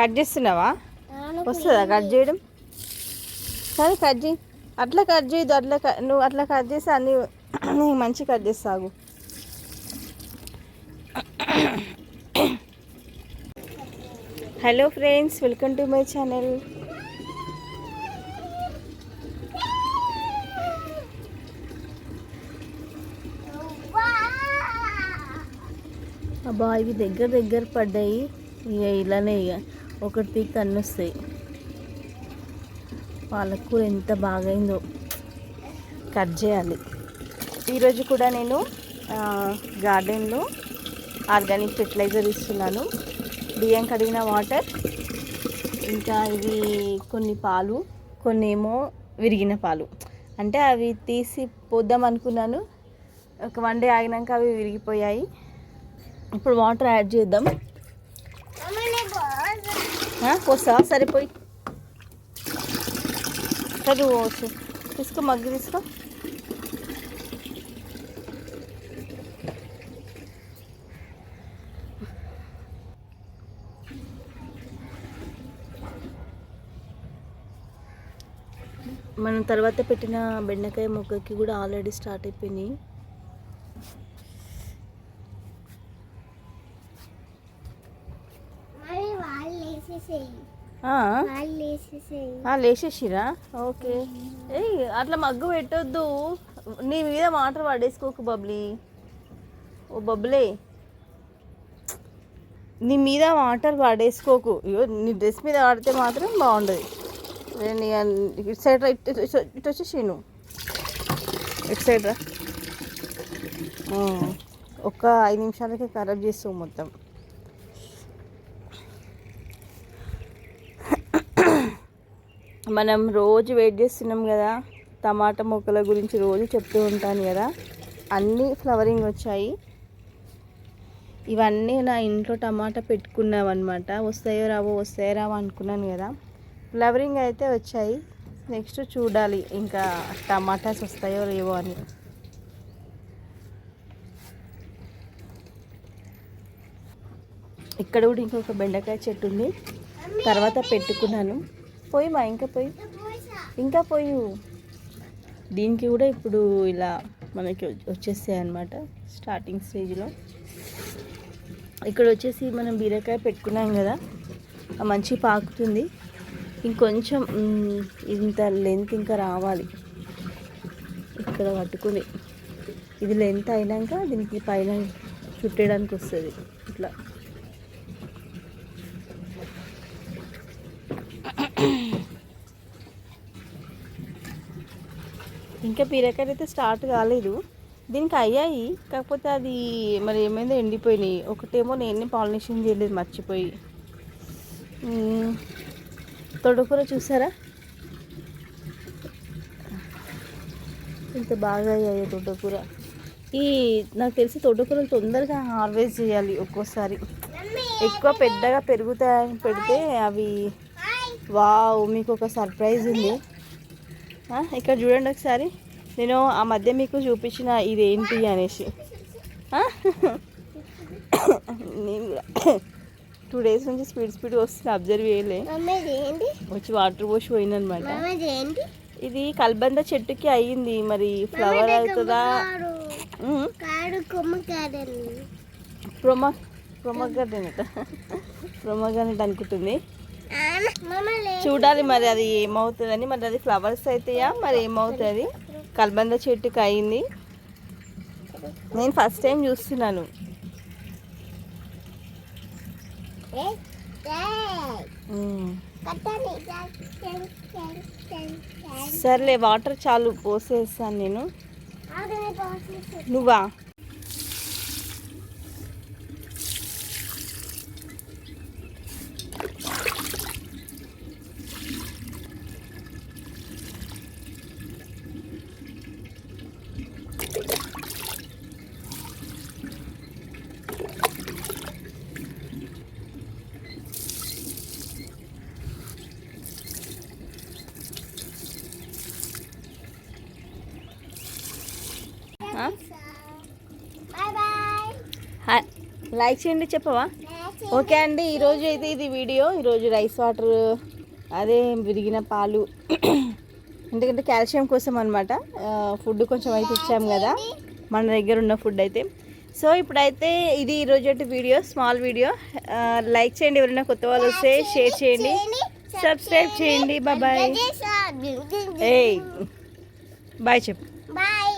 Cut చేస్తున్నావా? వస్తుందా cut చేయడం? సరే కట్ చేయి. అట్లా కట్ చేయదు అట్లా నువ్వు అట్లా కట్ చేస్తే అన్ని నీకు మంచి cut చేస్తాగు hello friends welcome to my channel. అబ్బా ఇవి దగ్గర దగ్గర పడ్డాయి. ఇక ఇలానే ఇక. ఒకటి కన్ను అన్నీ వస్తాయి పాలకూర ఎంత బాగైందో కట్ చేయాలి. ఈరోజు కూడా నేను గార్డెన్లో ఆర్గానిక్ ఫెర్టిలైజర్ ఇస్తున్నాను. బియ్యం కడిగిన వాటర్ ఇంకా ఇవి కొన్ని పాలు కొన్ని ఏమో విరిగిన పాలు. అంటే అవి తీసి పోద్దాం అనుకున్నాను. ఒక వన్ డే ఆగినాక అవి విరిగిపోయాయి. ఇప్పుడు వాటర్ యాడ్ చేద్దాం. ఆ, పోస్తావా సరిపోయి సరే పోవచ్చు తీసుకో మగ్గి తీసుకో. మనం తర్వాత పెట్టిన బెండకాయ మొక్కకి కూడా ఆల్రెడీ స్టార్ట్ అయిపోయినాయి మరి వాళ్ళు వేసేసేయి ఆ, వాళ్ళు వేసేసేయి ఆ, లేచేసిరా ఓకే. ఏయ్ అట్లా మగ్గు పెట్టొద్దు. నీ మీద వాటర్ పడేసుకోకు బబ్లీ. ఓ బబ్లే. నీ మీద వాటర్ పడేసుకోకు. ఇగో నీ డ్రెస్ మీద వాడితే మాత్రం బాగుండదు. ఇటు సైడ్ రా, ఇటు ఇటు వచ్చేసి నువ్వు. ఇటు సైడ్ రా. ఆ, ఒక్క ఐదు నిమిషాలకే ఖరాబ్ చేస్తావు మొత్తం. మనం రోజు వెయిట్ చేస్తున్నాం కదా టమాటా మొక్కల గురించి రోజు చెప్తూ ఉంటాను కదా అన్నీ ఫ్లవరింగ్ వచ్చాయి. ఇవన్నీ నా ఇంట్లో టమాటా పెట్టుకున్నావన్నమాట. వస్తాయో రావో వస్తాయో రావో అనుకున్నాను కదా. ఫ్లవరింగ్ అయితే వచ్చాయి. నెక్స్ట్ చూడాలి ఇంకా టమాటాస్ వస్తాయో లేవో అని. ఇక్కడ కూడా ఇంకొక బెండకాయ చెట్టు ఉంది. తర్వాత పెట్టుకున్నాను. పోయిమా ఇంకా పోయి. ఇంకా పోయి. దీనికి కూడా ఇప్పుడు ఇలా మనకి వచ్చేస్తాయి అనమాట స్టార్టింగ్ స్టేజ్లో. ఇక్కడ వచ్చేసి మనం బీరకాయ పెట్టుకున్నాం కదా ఆ మంచి పాకుతుంది. ఇంకొంచెం ఇంత లెంత్ ఇంకా రావాలి. ఇక్కడ పట్టుకుని. ఇది లెంత్ అయినాక దీనికి పైన చుట్టడానికి వస్తుంది. ఇట్లా. ఇంకా బీరకాయలు అయితే స్టార్ట్ కాలేదు. దీనికి అయ్యాయి. కాకపోతే అది మరి ఏమైందో ఎండిపోయినాయి. ఒకటేమో నేనే పాలినేషన్ చేయలేదు మర్చిపోయి. తొడకూర చూసారా? ఇంత బాగా అయ్యాయి తొడకూర. ఈ నాకు తెలిసి తొడకూరలు తొందరగా హార్వెస్ట్ చేయాలి ఒక్కోసారి. ఎక్కువ పెద్దగా పెరుగుతాయని పెడితే అవి వావ్ మీకు ఒక సర్ప్రైజ్ ఉంది. ఇక్కడ చూడండి ఒకసారి. నేను ఆ మధ్య మీకు చూపించిన ఇదేంటి అనేసి. ఆ? నేను టూ డేస్ నుంచి స్పీడ్ స్పీడ్ వస్తుంది అబ్జర్వ్ చేయలే. ఏంటి? వచ్చి వాటర్ పోసి పోయిందనమాట. ఏంటి? ఇది కల్బంద చెట్టుకి అయ్యింది మరి ఫ్లవర్ అవుతుందా? ప్రొమ ప్రొమగనెట్ ప్రొమగనెట్ అనుకుంటుంది. చూడాలి మరి అది ఏమవుతుందని. మరి అది ఫ్లవర్స్ అవుతాయా మరి ఏమవుతుంది? కల్బంద చెట్టుకి అయింది నేను ఫస్ట్ టైం చూస్తున్నాను. ఉమ్. సర్లే వాటర్ చాలు పోసేస్తాను నేను. నువ్వా? లైక్ చేయండి చెప్పవా? ఓకే అండి ఈరోజు అయితే ఇది వీడియో. ఈరోజు రైస్ వాటర్ అదే విరిగిన పాలు. ఎందుకంటే కాల్షియం కోసం అనమాట ఫుడ్ కొంచెం అయితే ఇచ్చాం కదా. మన దగ్గర ఉన్న ఫుడ్ అయితే. సో ఇప్పుడైతే ఇది ఈరోజు వీడియో స్మాల్ వీడియో లైక్ చేయండి ఎవరైనా కొత్త వాళ్ళు వస్తే షేర్ చేయండి. సబ్స్క్రైబ్ చేయండి. బాయ్ ఏయ్ బాయ్ చెప్పు. బాయ్